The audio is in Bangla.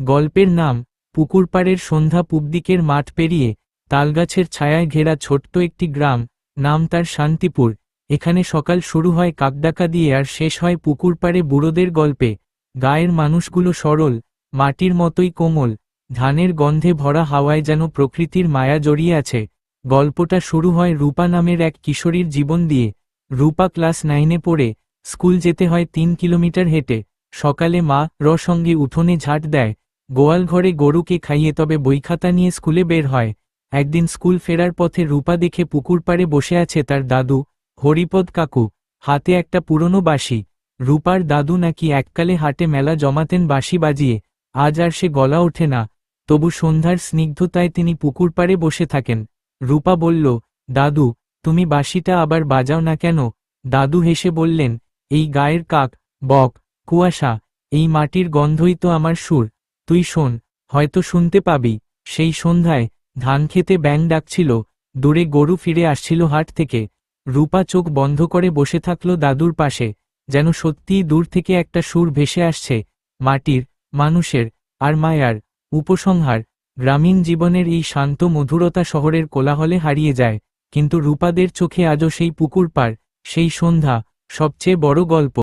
গল্পের নাম পুকুরপাড়ের সন্ধ্যা পূবদিকের মাঠ পেরিয়ে তালগাছের ছায়ায় ঘেরা ছোট্ট একটি গ্রাম, নাম তার শান্তিপুর। এখানে সকাল শুরু হয় কাকডাকা দিয়ে আর শেষ হয় পুকুরপাড়ে বুড়োদের গল্পে। গায়ের মানুষগুলো সরল, মাটির মতোই কোমল, ধানের গন্ধে ভরা হাওয়ায় যেন প্রকৃতির মায়া জড়িয়ে আছে। গল্পটা শুরু হয় রূপা নামের এক কিশোরীর জীবন দিয়ে। রূপা ক্লাস নাইনে পড়ে, স্কুল যেতে হয় তিন কিলোমিটার হেঁটে। সকালে মা র সঙ্গে উঠোনে ঝাঁট দেয় গোয়াল ঘরে গরুকে খাইয়ে তবে বইখাতা নিয়ে স্কুলে বের হয়। একদিন স্কুল ফেরার পথে রূপা দেখে পুকুর পাড়ে বসে আছে তার দাদু, হরিপদ কাকু, হাতে একটা পুরনো বাঁশি। রূপার দাদু নাকি এককালে হাটে মেলা জমাতেন বাঁশি বাজিয়ে, আজ আর সে গলা ওঠে না, তবু সন্ধ্যার স্নিগ্ধতায় তিনি পুকুর পাড়ে বসে থাকেন। রূপা বলল, দাদু, তুমি বাঁশিটা আবার বাজাও না কেন? দাদু হেসে বললেন, এই গায়ের কাক, বক, কুয়াশা, এই মাটির গন্ধই তো আমার সুর। তুই শোন, হয়তো শুনতে পাবি। সেই সন্ধ্যায় ধান খেতে ব্যাং ডাকছিল, দূরে গরু ফিরে আসছিল হাট থেকে। রূপা চোখ বন্ধ করে বসে থাকল দাদুর পাশে, যেন সত্যিই দূর থেকে একটা সুর ভেসে আসছে, মাটির, মানুষের, আর মায়ার, উপসংহার। গ্রামীণ জীবনের এই শান্ত মধুরতা শহরের কোলাহলে হারিয়ে যায়, কিন্তু রূপাদের চোখে আজও সেই পুকুর পার সেই সন্ধ্যা, সবচেয়ে বড় গল্প।